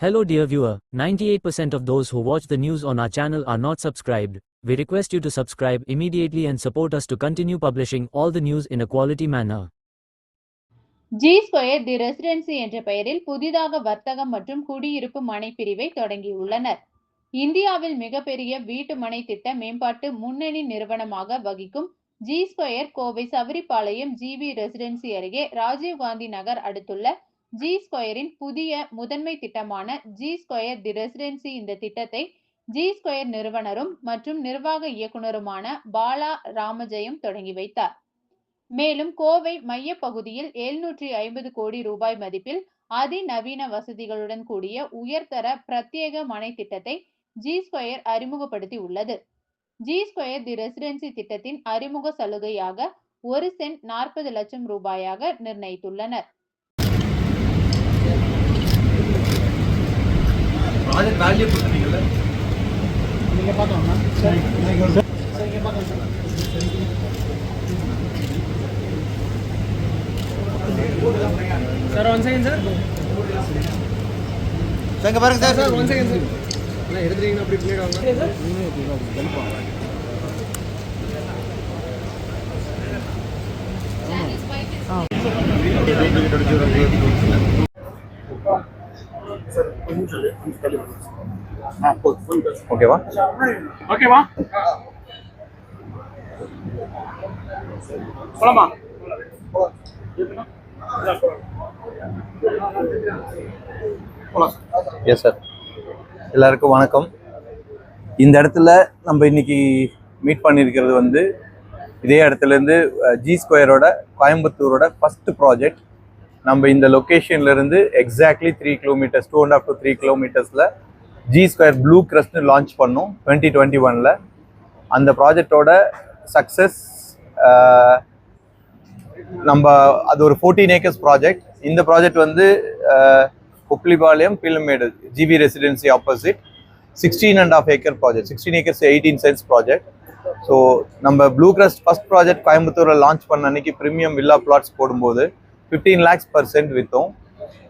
Hello dear viewer, 98% of those who watch the news on our channel are not subscribed. We request you to subscribe immediately and support us to continue publishing all the news in a quality manner. G square the residency என்ற பெயரில் புதிதாக வர்த்தகம் மற்றும் குடியிருப்பு மனை பிரிவை தொடங்கியுள்ளனர் இந்தியாவில் மிகப்பெரிய வீட்டு மனை திட்ட மேம்பாட்டு முன்னணி நிறுவனமாக வகிக்கும் G square Kovai Savaripalayam GP residency அருகே ராஜீவ்காந்தி நகர் அடுத்துள்ள ஜி ஸ்கொயரின் புதிய முதன்மை திட்டமான ஜி ஸ்கொயர் தி ரெசிடென்சி இந்த திட்டத்தை ஜி ஸ்கொயர் நிறுவனரும் மற்றும் நிர்வாக இயக்குநருமான பாலா ராமஜெயம் தொடங்கி வைத்தார். மேலும் கோவை மைய பகுதியில் எழுநூற்றி ஐம்பது கோடி ரூபாய் மதிப்பில் அதிநவீன வசதிகளுடன் கூடிய உயர்தர பிரத்யேக மனை திட்டத்தை ஜி ஸ்கொயர் அறிமுகப்படுத்தி உள்ளது. ஜி ஸ்கொயர் தி ரெசிடென்சி திட்டத்தின் அறிமுக சலுகையாக ஒரு சென்ட் நாற்பது லட்சம் ரூபாயாக நிர்ணயித்துள்ளனர். Project value கொடுத்துருக்கீங்கல்ல sir one second sir sir இங்க பாருங்க sir sir one second sir அண்ணா எடுத்துட்டீங்கன்னா அப்படி பின்னாடி வாங்க. ஓகேவா? ஓகேவா? போலாமா? எஸ் சார் எல்லாருக்கும் வணக்கம். இந்த இடத்துல நம்ம இன்னைக்கு மீட் பண்ணியிருக்கிறது வந்து இதே இடத்துலேருந்து ஜி ஸ்கொயரோட கோயம்புத்தூரோட ஃபஸ்ட்டு ப்ராஜெக்ட் நம்ம இந்த லொக்கேஷன்லேருந்து exactly three kilometres two and half to three கிலோமீட்டர்ஸில் G square blue கிரஸ்ட்னு லான்ச் பண்ணோம் டுவெண்ட்டி டுவெண்ட்டி ஒனில் அந்த ப்ராஜெக்டோட சக்ஸஸ் நம்ம அது ஒரு ஃபோர்டீன் ஏக்கர்ஸ் ப்ராஜெக்ட் இந்த ப்ராஜெக்ட் வந்து அஹ், Kuplipalayam GP residency opposite sixteen and half acre project sixteen acres eighteen cents project so நம்ம ப்ளூ கிரஸ்ட் ஃபஸ்ட் ப்ராஜெக்ட் கோயம்புத்தூரில் லான்ச் பண்ண அன்னைக்கு ப்ரீமியம் வில்லா பிளாட்ஸ் போடும்போது ஃபிஃப்டீன் லேக்ஸ் பர்சன்ட் விற்றோம்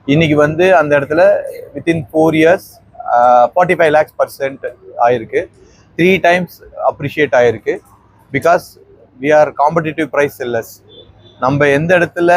இன்னைக்கு வந்து அந்த இடத்துல within four years forty five lakhs percent ஆயிருக்கு. த்ரீ டைம்ஸ் அப்ரிஷியேட் ஆயிருக்கு. Because we are competitive price sellers நம்ம எந்த இடத்துல